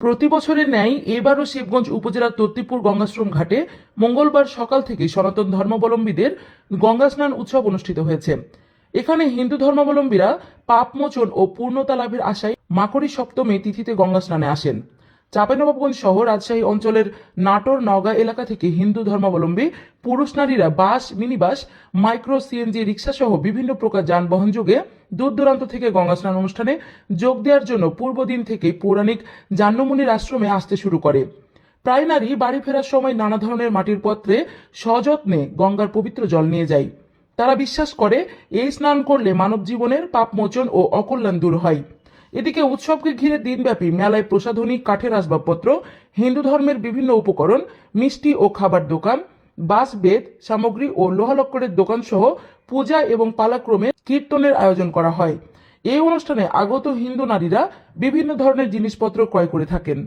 প্রতি বছরের ন্যায় এবারও শিবগঞ্জ উপজেলার তত্তিপুর গঙ্গাশ্রম ঘাটে মঙ্গলবার সকাল থেকে সনাতন ধর্মাবলম্বীদের গঙ্গা স্নান উৎসব অনুষ্ঠিত হয়েছে। এখানে হিন্দু ধর্মাবলম্বীরা পাপমোচন ও পূর্ণতা লাভের আশায় মাকড়ি সপ্তমী তিথিতে গঙ্গা স্নানে আসেন। চাঁপাইনবাবগঞ্জ সহ রাজশাহী অঞ্চলের নাটোর, নওগাঁ এলাকা থেকে হিন্দু ধর্মাবলম্বী পুরুষ নারীরা bus, minibus, micro CNG rickshaw সহ বিভিন্ন প্রকার যানবাহন যোগে দূর দূরান্ত থেকে গঙ্গা স্নান অনুষ্ঠানে যোগ দেওয়ার জন্য পূর্বদিন থেকে পৌরাণিক জাহ্নমুনির আশ্রমে আসতে শুরু করে। প্রায় নারী বাড়ি ফেরার সময় নানা ধরনের মাটির পত্রে সযত্নে গঙ্গার পবিত্র জল নিয়ে যায়। তারা বিশ্বাস করে, এই স্নান করলে মানব জীবনের পাপমোচন ও অকল্যাণ দূর হয়। এদিকে উৎসবকে ঘিরে দিনব্যাপী মেলায় প্রসাধনী, কাঠের আসবাবপত্র, হিন্দু ধর্মের বিভিন্ন উপকরণ, মিষ্টি ও খাবার দোকান বাস বেদ সামগ্রী ও লোহালক্করের দোকান সহ পূজা এবং পালাক্রমে কীর্তনের আয়োজন করা হয়। এই অনুষ্ঠানে আগত হিন্দু নারীরা বিভিন্ন ধরনের জিনিসপত্র ক্রয় করে থাকেন।